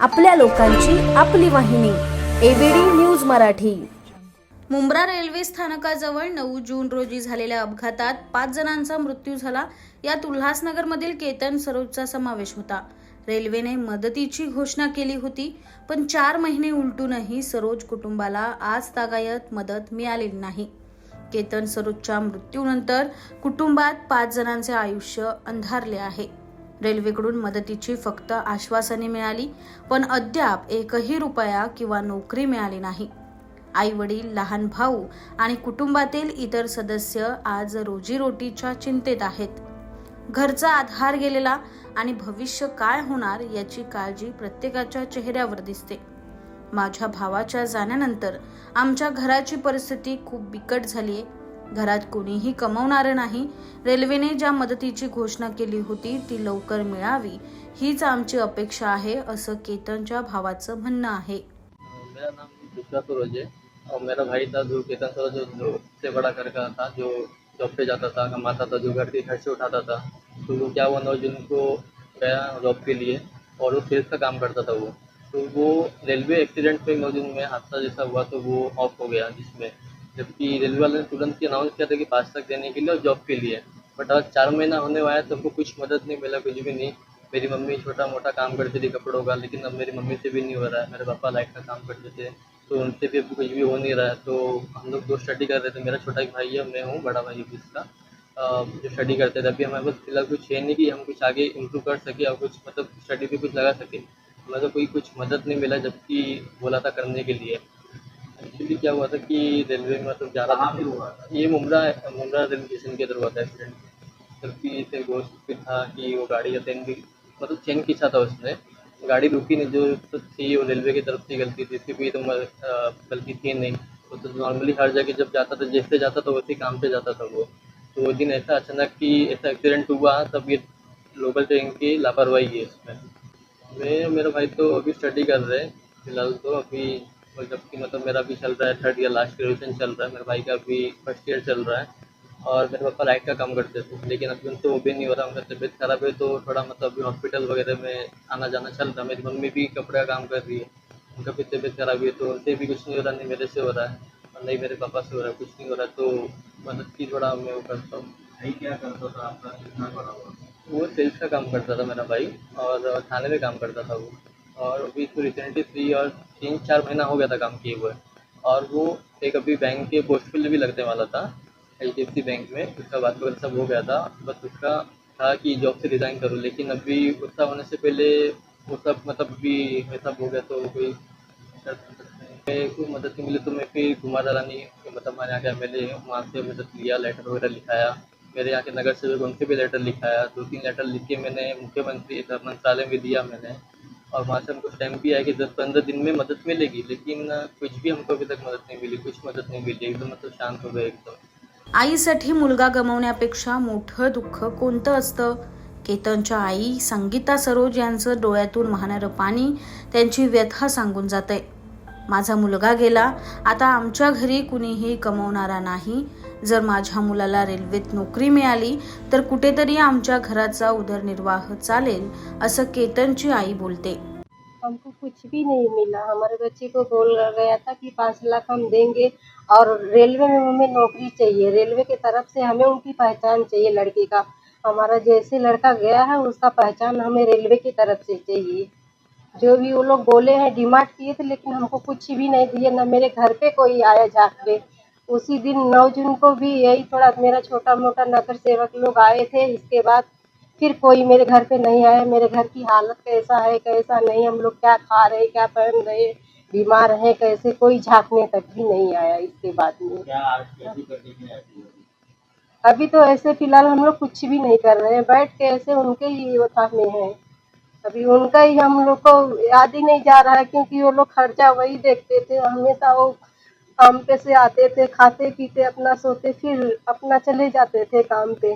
आपल्या लोकांची आपली वाहिनी ABD news Marathi. Mumbra railway स्थानकाजवळ नऊ जून रोजी झालेल्या अपघातात पाच जणांचा मृत्यू झाला. यात उल्हासनगरमधील केतन सरोजचा समावेश होता. रेल्वेने मदतीची घोषणा केली होती पण चार महिने उलटूनही सरोज कुटुंबाला आज तागायत मदत मिळालेली नाही. केतन सरोजच्या मृत्यूनंतर कुटुंबात पाच जणांचे आयुष्य अंधारले आहे. रेल्वेकडून मदतीची फक्त आश्वासने मिळाली पण अद्याप एकही रुपया किंवा नोकरी मिळाली नाही. आई वडील लहान भाऊ आणि कुटुंबातील इतर सदस्य आज रोजीरोटीच्या चिंतेत आहेत. घरचा आधार गेलेला आणि भविष्य काय होणार याची काळजी प्रत्येकाच्या चेहऱ्यावर दिसते. माझ्या भावाच्या जाण्यानंतर आमच्या घराची परिस्थिती खूप बिकट झाली आहे घरात कोणीही कमवणारं नाही. रेल्वेने ज्या मदतीची घोषणा केली होती ती लवकर मिळावी हीच आमची अपेक्षा आहे असं केतनच्या भावाचं म्हणणं आहे. मेरा नाम दुष्का है और मेरा भाई था जो केतन जो से बड़ा था जो जॉब पे जाता था कमाता था जो घर के खर्चे उठाता था तो वो क्या हुआ नौ जून को गया जॉब के लिए और वो सेल्स का काम करता था वो। तो वो रेलवे एक्सीडेंट में नौ जून में हादसा जैसा हुआ तो वो ऑफ हो गया जिसमें। जबकि रेलवे वाले ने तुरंत ही अनाउंस किया था कि पाँच तक देने के लिए और जॉब के लिए। बट आज चार महीना होने वाला है तो हमको कुछ मदद नहीं मिला, कुछ भी नहीं। मेरी मम्मी छोटा मोटा काम करती थी कपड़ों का, लेकिन अब मेरी मम्मी से भी नहीं हो रहा है। मेरे पापा लाइट का काम करते थे तो उनसे भी अभी कुछ भी हो नहीं रहा है। तो हम लोग दो स्टडी कर रहे थे, मेरा छोटा भाई है, मैं हूँ, बड़ा भाई है इसका। जो स्टडी करते थे, अभी हमारे पास फ़िलहाल कुछ है नहीं कि हम कुछ आगे इम्प्रूव कर सके और कुछ मतलब स्टडी पे कुछ लगा सके। हमें तो कोई कुछ मदद नहीं मिला जबकि बोला था करने के लिए। एक्चुअली क्या हुआ था कि रेलवे में मतलब जा रहा था। ये मुमरा मुमरा रेलवे स्टेशन के इधर हुआ था एक्सीडेंट जबकि से दोस्त भी था कि वो गाड़ी का चैन भी मतलब चैन खींचा था उसने। गाड़ी रुकी नहीं, जो तो थी वो रेलवे की तरफ़ से गलती थी। इसकी कोई तो गलती थी नहीं। वो तो नॉर्मली हर जगह जब जाता था, जैसे जाता था, वैसे काम पे जाता था वो। तो वो दिन ऐसा अचानक कि ऐसा एक्सीडेंट हुआ, तब ये लोकल ट्रेन की लापरवाही है इसमें। मैं, मेरा भाई तो अभी स्टडी कर रहे हैं, फ़िलहाल तो अभी और जबकि मतलब मेरा भी चल रहा है थर्ड ईयर लास्ट ग्रेजुएशन चल रहा है। मेरे भाई का अभी फ़र्स्ट ईयर चल रहा है। और मेरे पापा लाइट का काम करते थे लेकिन अभी उनसे वो भी नहीं हो रहा उनका तबीयत खराब है तो थोड़ा मतलब अभी हॉस्पिटल वगैरह में आना जाना चल रहा है। मेरी मम्मी भी कपड़े का काम कर रही है उनका भी तबीयत खराब है तो उनसे भी कुछ नहीं हो रहा नहीं मेरे से हो रहा है और नहीं मेरे पापा से हो रहा है कुछ नहीं हो रहा तो मदद की थोड़ा मैं वो करता हूँ। भाई क्या करता था आपका? कितना बड़ा वो सेल्स का काम करता था मेरा भाई और थाने में काम करता था वो। और अभी तो रिसेंटली थ्री और तीन, चार महीना हो गया था काम किए हुए। और वो एक अभी बैंक के पोस्ट पे भी लगने वाला था H D F C bank में। उसका बात वगैरह सब हो गया था, बस उसका था कि जॉब से रिज़ाइन करूँ। लेकिन अभी उसका होने से पहले वो सब मतलब अभी वैसा हो गया तो कोई कर सकते हैं। मैं कोई मदद नहीं मिली तो मैं फिर कुमार रानी मतलब हमारे यहाँ के एम एल ए वहाँ से मदद लिया लेटर वगैरह लिखाया। मेरे यहाँ के नगर सेवक उनसे भी लेटर लिखाया। दो तीन लेटर लिख के मैंने, मुख्यमंत्री मंत्रालय में दिया मैंने। और वहाँ से हमको टाइम भी आया कि दस पंद्रह दिन में मदद मिलेगी लेकिन कुछ भी हमको अभी तक मदद नहीं मिली कुछ मदद नहीं मिली एकदम मतलब शांत हो गए एकदम। आईसाठी मुलगा गमावण्यापेक्षा मोठं दुःख कोणतं असतं? केतनच्या आई संगीता सरोज यांचं डोळ्यातून वाहणारं पाणी त्यांची व्यथा सांगून जातंय. माझा मुलगा गेला. आता आमच्या घरी कुणीही कमवणारा नाही. जर माझ्या मुलाला रेल्वेत नोकरी मिळाली, तर कुठेतरी आमच्या घराचा उदरनिर्वाह चालेल, असं केतनची आई बोलते. हमको कुछ भी नहीं मिला. हमारे बच्चे को बोला गया था कि पाँच लाख हम देंगे और रेलवे में हमें नौकरी चाहिए. रेलवे की तरफ़ से हमें उनकी पहचान चाहिए, लड़के का. हमारा जैसे लड़का गया है, उसका पहचान हमें रेलवे की तरफ़ से चाहिए. जो भी वो लोग बोले हैं डिमांड किए थे लेकिन हमको कुछ भी नहीं दिए न मेरे घर पे कोई आया झाँकने उसी दिन नौ जून को भी यही थोड़ा मेरा छोटा मोटा नगर सेवक लोग आए थे। इसके बाद फिर कोई मेरे घर पे नहीं आया। मेरे घर की हालत कैसा है कैसा नहीं हम लोग क्या खा रहे क्या पहन रहे बीमार हैं कैसे कोई झांकने तक भी नहीं आया इसके बाद में। अभी तो ऐसे फ़िलहाल हम लोग कुछ भी नहीं कर रहे हैं। बैठ के ऐसे उनके ही वथा में है। अभी उनका ही हम लोग को याद ही नहीं जा रहा है, क्योंकि वो लोग खर्चा वही देखते थे। हमेशा वो काम पे से आते थे, खाते पीते, अपना सोते, फिर अपना चले जाते थे काम पे।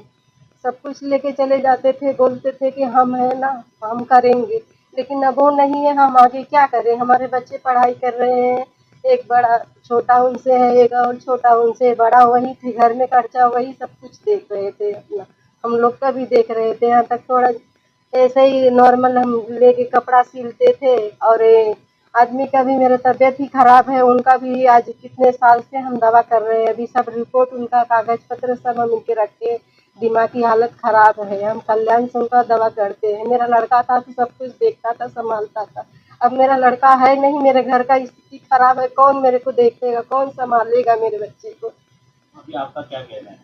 सब कुछ लेके चले जाते थे, बोलते थे कि हम हैं ना, हम करेंगे। लेकिन अब वो नहीं है, हम आगे क्या करें? हमारे बच्चे पढ़ाई कर रहे हैं। एक बड़ा, छोटा उनसे है, एक और छोटा उनसे बड़ा वही थे, घर में खर्चा, वही सब कुछ देख रहे थे अपना। हम लोग का भी देख रहे थे, यहाँ तक थोड़ा ऐसे ही नॉर्मल हम लेके कपड़ा सिलते थे और आदमी का भी मेरा तबीयत ही खराब है उनका भी आज कितने साल से हम दवा कर रहे हैं अभी सब रिपोर्ट उनका कागज़ पत्र सब हम उनके रखे। दिमाग की हालत खराब है हम कल्याण से उनका दवा करते हैं। मेरा लड़का था तो सब कुछ देखता था संभालता था। अब मेरा लड़का है नहीं मेरे घर का स्थिति खराब है कौन मेरे को देखेगा कौन संभालेगा मेरे बच्चे को? अभी आपका क्या कहना है?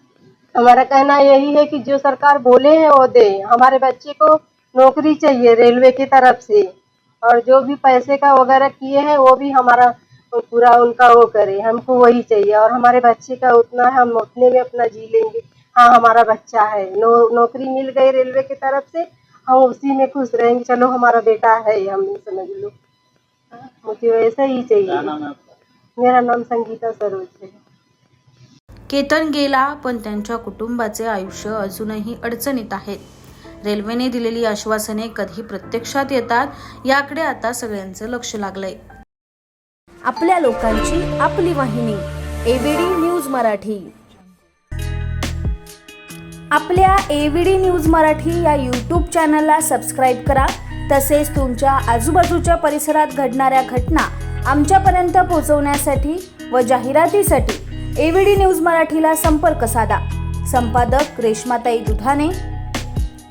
हमारा कहना यही है कि जो सरकार बोले हैं वो दे। हमारे बच्चे को नौकरी चाहिए रेलवे की तरफ़ से। और जो भी पैसे का वगैरह किए हैं वो भी हमारा पूरा उनका वो करे। हमको वही चाहिए। और हमारे बच्चे का उतना हम उतने में अपना जी लेंगे। हाँ हमारा बच्चा है। नो, नौकरी मिल गई रेलवे की तरफ़ से हम उसी में खुश रहेंगे। चलो हमारा बेटा है हम समझ लो। मुझे वैसा ही चाहिए। नाम मेरा नाम संगीता सरोज है। केतन गेला पण त्यांच्या कुटुंबाचे आयुष्य अजूनही अडचणीत आहेत रेल्वेने दिलेली आश्वासने कधी प्रत्यक्षात येतात याकडे आता सगळ्यांचं लक्ष लागलंय. आपल्या लोकांची आपली वाहिनी एबीडी न्यूज मराठी. आपल्या एव्हीडी न्यूज मराठी या यूट्यूब चॅनलला सबस्क्राईब करा. तसेच तुमच्या आजूबाजूच्या परिसरात घडणाऱ्या घटना आमच्यापर्यंत पोहोचवण्यासाठी व जाहिरातीसाठी एव्हीडी न्यूज मराठीला संपर्क साधा. संपादक रेश्माताई Dudhane